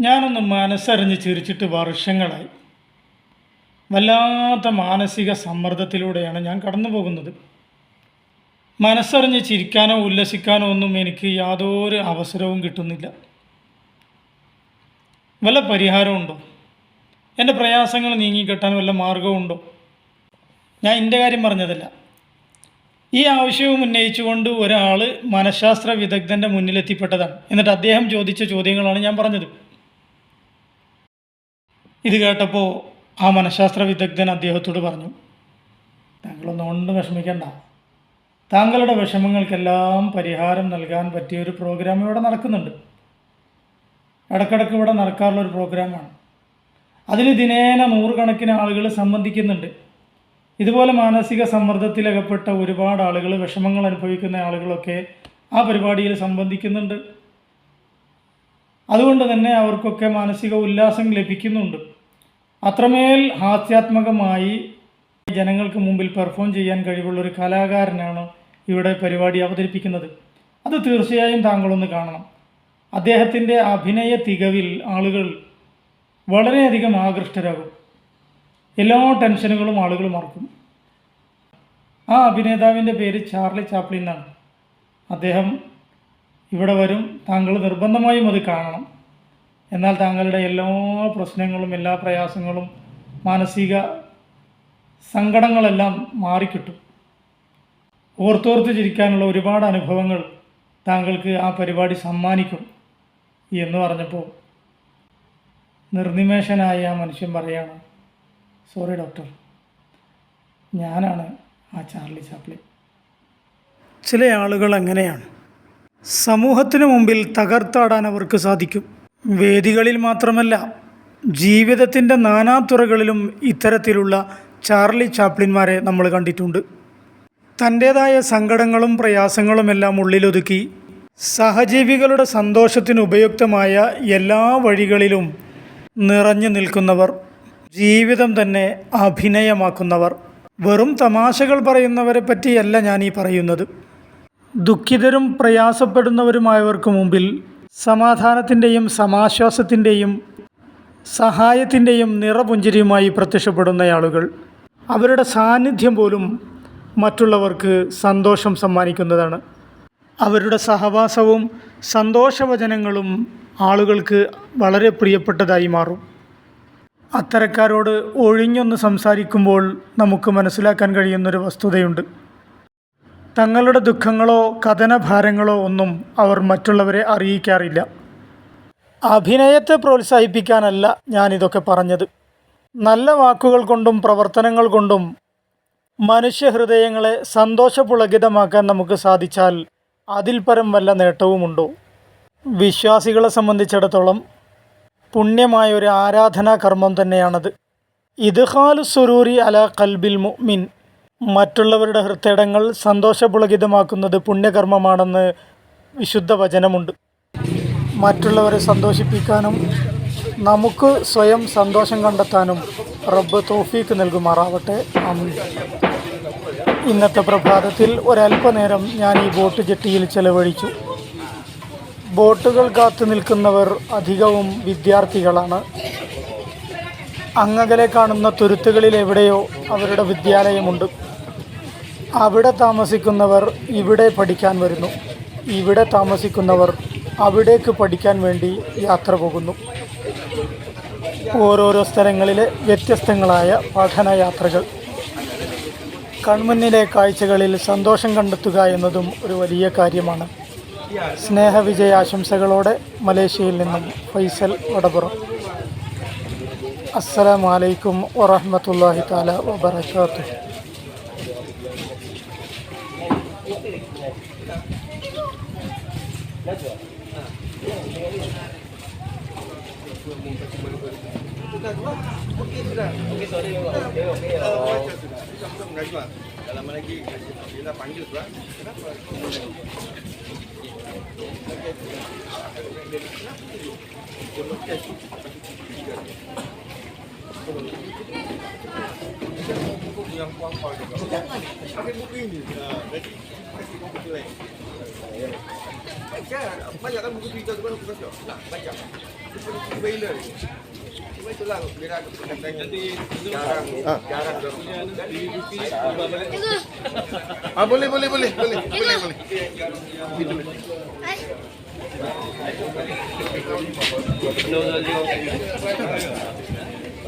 ഞാനൊന്ന് മനസ്സറിഞ്ഞ് ചിരിച്ചിട്ട് വർഷങ്ങളായി. വല്ലാത്ത മാനസിക സമ്മർദ്ദത്തിലൂടെയാണ് ഞാൻ കടന്നു പോകുന്നത് മനസ്സറിഞ്ഞ് ചിരിക്കാനോ ഉല്ലസിക്കാനോ ഒന്നും എനിക്ക് യാതൊരു അവസരവും കിട്ടുന്നില്ല. വല്ല പരിഹാരമുണ്ടോ? എന്റെ പ്രയാസങ്ങൾ നീങ്ങിക്കിട്ടാൻ വല്ല മാർഗമുണ്ടോ ഞാൻ എന്റെ കാര്യം പറഞ്ഞതല്ല. ഈ ആവശ്യവും ഉന്നയിച്ചുകൊണ്ട് ഒരാൾ മനഃശാസ്ത്ര വിദഗ്ധന്റെ മുന്നിലെത്തിപ്പെട്ടതാണ്. എന്നിട്ട് അദ്ദേഹം ചോദിച്ച ചോദ്യങ്ങളാണ് ഞാൻ പറഞ്ഞത്. ഇത് കേട്ടപ്പോൾ ആ മനഃശാസ്ത്ര വിദഗ്ധൻ അദ്ദേഹത്തോട് പറഞ്ഞു താങ്കളൊന്നും കൊണ്ടും വിഷമിക്കണ്ട. താങ്കളുടെ വിഷമങ്ങൾക്കെല്ലാം പരിഹാരം നൽകാൻ പറ്റിയ ഒരു പ്രോഗ്രാം ഇവിടെ നടക്കുന്നുണ്ട്. ഇടക്കിടക്ക് ഇവിടെ നടക്കാറുള്ള ഒരു പ്രോഗ്രാമാണ് അതിൽ ദിനേന നൂറുകണക്കിന് ആളുകൾ സംബന്ധിക്കുന്നുണ്ട്. ഇതുപോലെ മാനസിക സമ്മർദ്ദത്തിലകപ്പെട്ട ഒരുപാട് ആളുകൾ വിഷമങ്ങൾ അനുഭവിക്കുന്ന ആളുകളൊക്കെ ആ പരിപാടിയിൽ സംബന്ധിക്കുന്നുണ്ട്. അതുകൊണ്ട് തന്നെ അവർക്കൊക്കെ മാനസിക ഉല്ലാസം ലഭിക്കുന്നുണ്ട്. അത്രമേൽ ഹാസ്യാത്മകമായി ജനങ്ങൾക്ക് മുമ്പിൽ പെർഫോം ചെയ്യാൻ കഴിവുള്ള ഒരു കലാകാരനാണ് ഇവിടെ പരിപാടി അവതരിപ്പിക്കുന്നത്. അത് തീർച്ചയായും താങ്കളൊന്ന് കാണണം. അദ്ദേഹത്തിന്റെ അഭിനയ തികവിൽ ആളുകൾ വളരെയധികം ആകൃഷ്ടരാകും. എല്ലാ ടെൻഷനുകളും ആളുകൾ മറക്കും. ആ അഭിനേതാവിന്റെ പേര് ചാർലി ചാപ്ലിൻ എന്നാണ്. അദ്ദേഹം ഇവിടെ വരും. താങ്കൾ നിർബന്ധമായും അത് കാണണം. എന്നാൽ താങ്കളുടെ എല്ലാ പ്രശ്നങ്ങളും എല്ലാ പ്രയാസങ്ങളും മാനസിക സങ്കടങ്ങളെല്ലാം മാറിക്കിട്ടും. ഓർത്തോർത്ത് ചിരിക്കാനുള്ള ഒരുപാട് അനുഭവങ്ങൾ താങ്കൾക്ക് ആ പരിപാടി സമ്മാനിക്കും എന്ന് പറഞ്ഞപ്പോൾ നിർനിമേഷനായ ആ മനുഷ്യൻ പറയാണ് സോറി ഡോക്ടർ ഞാനാണ് ആ ചാർലി ചാപ്ലി ചില ആളുകൾ അങ്ങനെയാണ്. സമൂഹത്തിന് മുമ്പിൽ തകർത്താടാൻ അവർക്ക് സാധിക്കും. വേദികളിൽ മാത്രമല്ല ജീവിതത്തിന്റെ നാനാതുറകളിലും ഇത്തരത്തിലുള്ള ചാർലി ചാപ്ലിന്മാരെ നമ്മൾ കണ്ടിട്ടുണ്ട്. തന്റേതായ സങ്കടങ്ങളും പ്രയാസങ്ങളുമെല്ലാം ഉള്ളിലൊതുക്കി സഹജീവികളുടെ സന്തോഷത്തിന് ഉപയുക്തമായ എല്ലാ വഴികളിലും നിറഞ്ഞു നിൽക്കുന്നവർ ജീവിതം തന്നെ അഭിനയമാക്കുന്നവർ. വെറും തമാശകൾ പറയുന്നവരെ പറ്റിയല്ല ഞാൻ ഈ പറയുന്നത്. ദുഃഖിതരും പ്രയാസപ്പെടുന്നവരുമായവർക്ക് മുമ്പിൽ സമാധാനത്തിന്റെയും സമാശ്വാസത്തിന്റെയും സഹായത്തിന്റെയും നിറപുഞ്ചിരിയുമായി പ്രത്യക്ഷപ്പെടുന്ന ആളുകൾ അവരുടെ സാന്നിധ്യം പോലും മറ്റുള്ളവർക്ക് സന്തോഷം സമ്മാനിക്കുന്നതാണ്. അവരുടെ സഹവാസവും സന്തോഷവചനങ്ങളും ആളുകൾക്ക് വളരെ പ്രിയപ്പെട്ടതായി മാറും. അത്തരക്കാരോട് ഒഴിഞ്ഞൊന്ന് സംസാരിക്കുമ്പോൾ നമുക്ക് മനസ്സിലാക്കാൻ കഴിയുന്നൊരു വസ്തുതയുണ്ട്. തങ്ങളുടെ ദുഃഖങ്ങളോ കഥനഭാരങ്ങളോ ഒന്നും അവർ മറ്റുള്ളവരെ അറിയിക്കാറില്ല. അഭിനയത്തെ പ്രോത്സാഹിപ്പിക്കാനല്ല ഞാനിതൊക്കെ പറഞ്ഞത്. നല്ല വാക്കുകൾ കൊണ്ടും പ്രവർത്തനങ്ങൾ കൊണ്ടും മനുഷ്യഹൃദയങ്ങളെ സന്തോഷപുളകിതമാക്കാൻ നമുക്ക് സാധിച്ചാൽ അതിൽ പരം വല്ല നേട്ടവുമുണ്ടോ? വിശ്വാസികളെ സംബന്ധിച്ചിടത്തോളം പുണ്യമായ ഒരു ആരാധനാ കർമ്മം തന്നെയാണത്. ഇദ്ഹാലു സുരൂരി അല കൽബിൽ മുഅ്മിൻ. മറ്റുള്ളവരുടെ ഹൃദയങ്ങൾ സന്തോഷപുളകിതമാക്കുന്നത് പുണ്യകർമ്മമാണെന്ന് വിശുദ്ധ വചനമുണ്ട്. മറ്റുള്ളവരെ സന്തോഷിപ്പിക്കാനും നമുക്ക് സ്വയം സന്തോഷം കണ്ടെത്താനും റബ്ബ് തോഫീക്ക് നൽകുമാറാവട്ടെ. ഇന്നത്തെ പ്രഭാതത്തിൽ ഒരല്പനേരം ഞാൻ ഈ ബോട്ട് ജെട്ടിയിൽ ചെലവഴിച്ചു. ബോട്ടുകൾ കാത്തു നിൽക്കുന്നവർ അധികവും വിദ്യാർത്ഥികളാണ്. അങ്ങകലെ കാണുന്ന തുരുത്തുകളിൽ എവിടെയോ അവരുടെ വിദ്യാലയമുണ്ട്. അവിടെ താമസിക്കുന്നവർ ഇവിടെ പഠിക്കാൻ വരുന്നു. ഇവിടെ താമസിക്കുന്നവർ അവിടേക്ക് പഠിക്കാൻ വേണ്ടി യാത്ര പോകുന്നു. ഓരോരോ സ്ഥലങ്ങളിലെ വ്യത്യസ്തങ്ങളായ പഠനയാത്രകൾ. കൺമുന്നിലെ കാഴ്ചകളിൽ സന്തോഷം കണ്ടെത്തുക എന്നതും ഒരു വലിയ കാര്യമാണ്. സ്നേഹവിജയ ആശംസകളോടെ മലേഷ്യയിൽ നിന്നും ഫൈസൽ വടപുറം. അസ്സലാമു അലൈക്കും താല തആല Dalam lagi kita panggil tu Kenapa? Yang Ah boleh boleh boleh boleh boleh boleh. Itu.